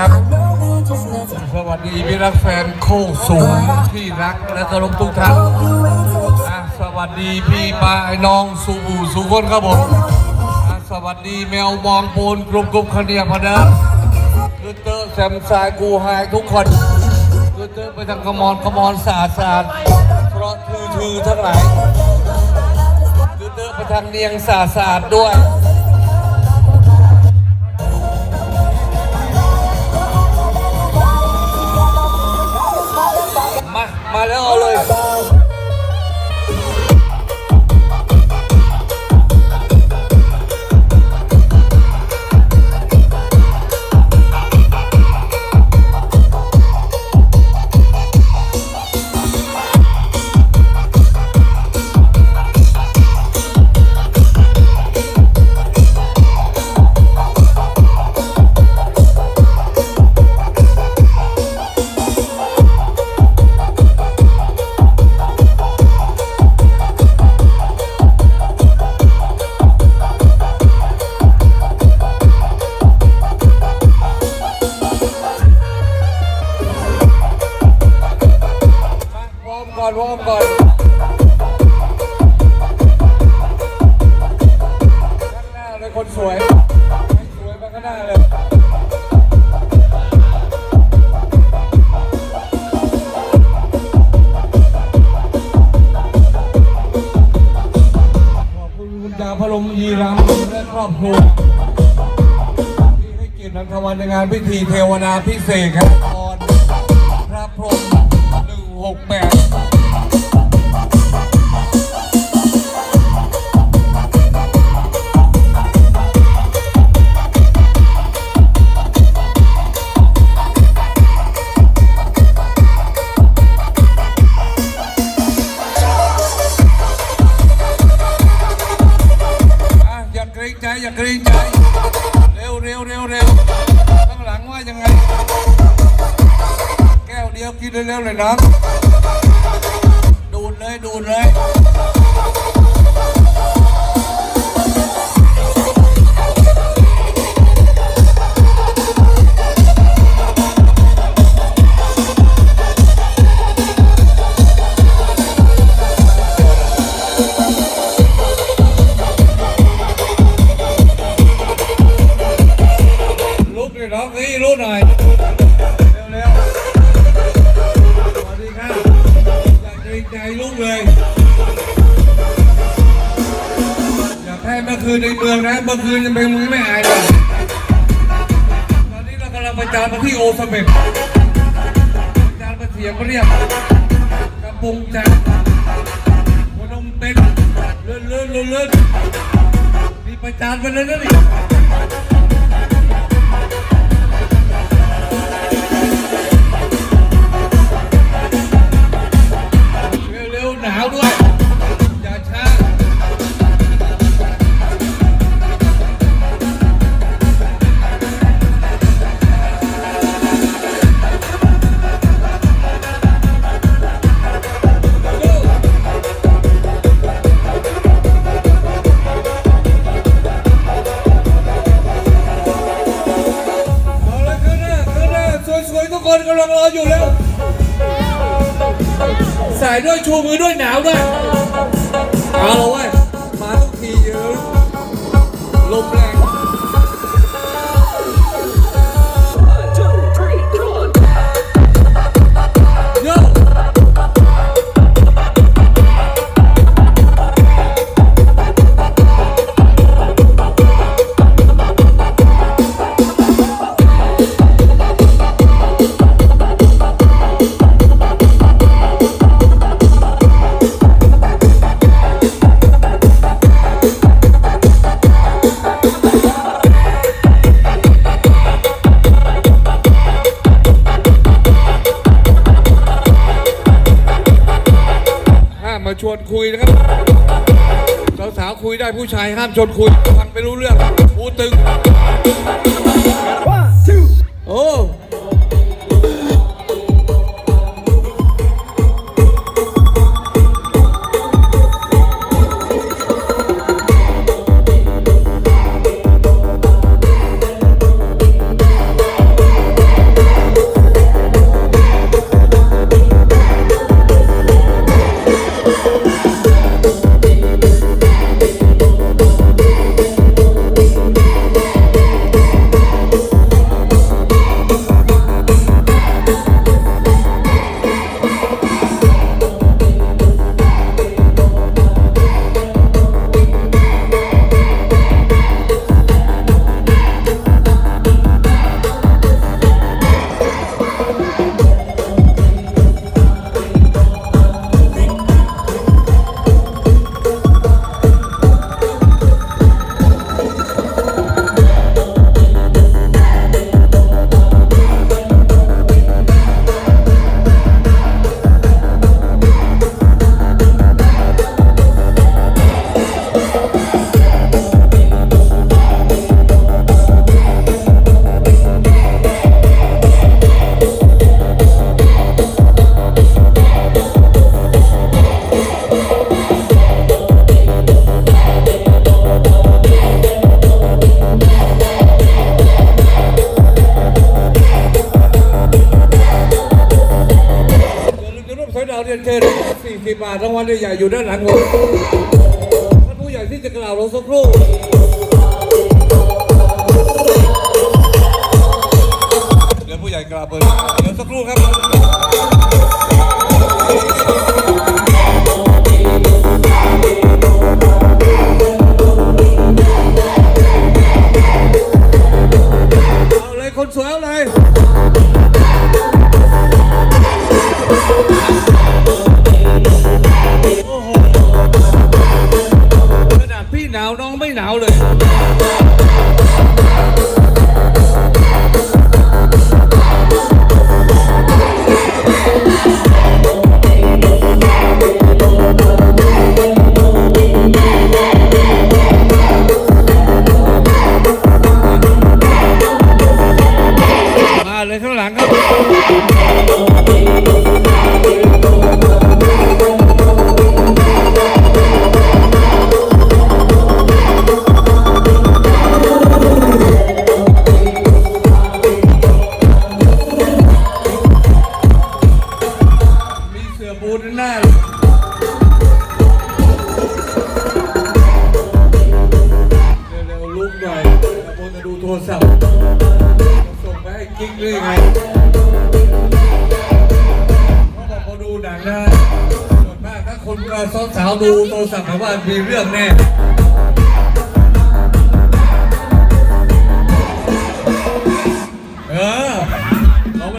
ครับสวัสดีพี่รักแฟนโคกสูงที่รักและเคารพทุกท่านอะสวัสดีพี่ปาไอ้น้องสุบูสุคนครับผมอะสวัสดีแมวบองปูนกลุ่มกลุ่มคเนียพเดิมคือเตอร์แซมซายกูไฮทุกคนคือเตอร์ไปทางขมอนขมอนสาสาดเพราะทือทือทั้งหลายคือเตอร์ไปทางเนียงสาสาดด้วย มาแล้วเอาเลย ก่อนข้างหน้าเลยคนสวยสวยมาข้างหน้าเลยจาพลมยีรำและครอบครัวที่ให้เกียรตินันวันในงานพิธีเทวนาพิเศษครับพระพรหมหนึ่งหกแปด จอย่าเกรงใจ เร็วเร็วเร็วเร็วข้างหลังว่ายังไง แก้วเดียวกินเร็วๆเลยน้อง น้องนี่ลุกหน่อย เร็วๆ สวัสดีครับอย่ากใจลุกเลย อย่าแพ้เมื่อคืนในเมืองนะ เมื่อคืนยังเป็นมึงไม่อายเลยตอนนี้เรากำลังไปจานมาที่โอสเม็ดจานมาเสียงเรียกกระปุงจันทร์หัวนมเต็นเลื่อนเลื่อนเลื่อนเลื่อนนี่ไปจานไปเลยนะนี่ กคนกำลังรออยู่แล้ว สายด้วยชูมือด้วยหนาวด้วย เอาละเว้ยมาทุกทีเยอะลมแรง ชวนคุยนะครับสาวๆคุยได้ผู้ชายห้ามชวนคุยฟังไม่รู้เรื่องหูตึงโอ้ บาทรางวัลใหญ่ๆอยู่ด้านหลังผมท่านผู้ใหญ่ที่จะกล่าวลงสักครู่เดี๋ยวผู้ใหญ่กล่าวเปิดเดี๋ยวสักครู่ครับเอาเลยคนสวยเอาเลย เลยข้างหลัง กิ๊กเลยไงเขาบอกเขาดูหนังนะส่วนมากถ้าคนเอ่อสาวดูโทรศัพท์แปลว่ามีเรื่องแน่